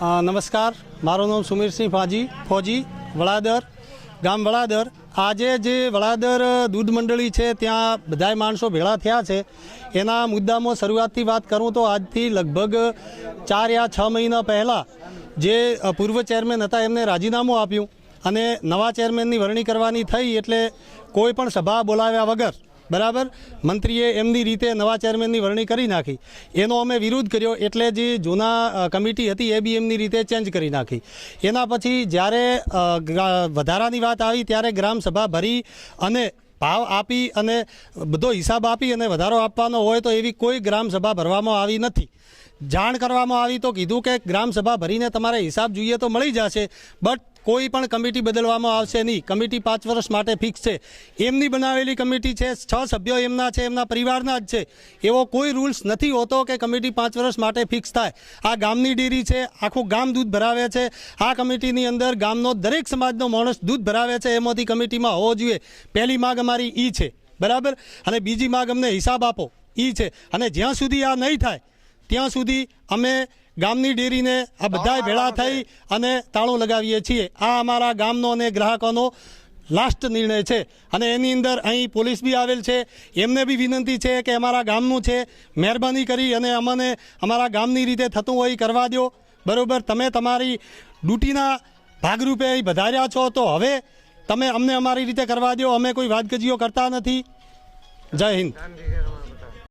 નમસ્કાર. મારું નામ સુમીરસિંહ ફાજી, ફોજી, વડાદર, ગામ વડાદર. આજે જે વડાદર દૂધ મંડળી છે, ત્યાં બધાય માણસો ભેળા થયા છે. એના મુદ્દામાં શરૂઆતથી વાત કરું તો આજથી લગભગ ચાર યા છ મહિના પહેલાં જે પૂર્વ ચેરમેન હતા, એમને રાજીનામું આપ્યું અને નવા ચેરમેનની વરણી કરવાની થઈ એટલે કોઈ પણ સભા બોલાવ્યા વગર બરાબર? મંત્રીએ એમની રીતે નવા ચેરમેનની વરણી કરી નાખી. એનો અમે વિરોધ કર્યો એટલે જે જૂના કમિટી હતી એ બી એમની રીતે ચેન્જ કરી નાખી. એના પછી જ્યારે વધારાની વાત આવી ત્યારે ગ્રામસભા ભરી અને ભાવ આપી અને બધો હિસાબ આપી અને વધારો આપવાનો હોય તો એવી કોઈ ગ્રામસભા ભરવામાં આવી નથી. જાણ કરવામાં આવી તો કીધું કે ગ્રામસભા ભરીને તમારે હિસાબ જોઈએ તો મળી જશે. બટ કોઈ પણ કમિટી બદલવામાં આવશે નહીં. કમિટી પાંચ વર્ષ માટે ફિક્સ છે. એમની બનાવેલી કમિટી છે, છ સભ્યો એમના છે, એમના પરિવારના જ છે. એવો કોઈ રૂલ્સ નથી હોતો કે કમિટી પાંચ વર્ષ માટે ફિક્સ થાય. આ ગામની ડેરી છે, આખું ગામ દૂધ ભરાવે છે. આ કમિટીની અંદર ગામનો દરેક સમાજનો માણસ દૂધ ભરાવે છે, એમાંથી કમિટીમાં હોવો જોઈએ. પહેલી માગ અમારી ઈ છે. બરાબર? અને બીજી માગ અમને હિસાબ આપો. ઈ છે. અને જ્યાં સુધી આ નહીં થાય, ત્યાં સુધી અમે ગામની ડેરીને આ બધા ભેળા થઈ અને તાળું લગાવીએ છીએ. આ અમારા ગામનો અને ગ્રાહકોનો લાસ્ટ નિર્ણય છે. અને એની અંદર અહીં પોલીસ બી આવેલ છે. એમને બી વિનંતી છે કે અમારા ગામનું છે મહેરબાની કરી અને અમને અમારા ગામની રીતે થતું હોય એ કરવા દો. બરાબર તમે તમારી ડ્યુટીના ભાગરૂપે અહીં વધાર્યા છો તો હવે તમે અમને અમારી રીતે કરવા દો. અમે કોઈ વાતગજીઓ કરતા નથી. જય હિન્દ.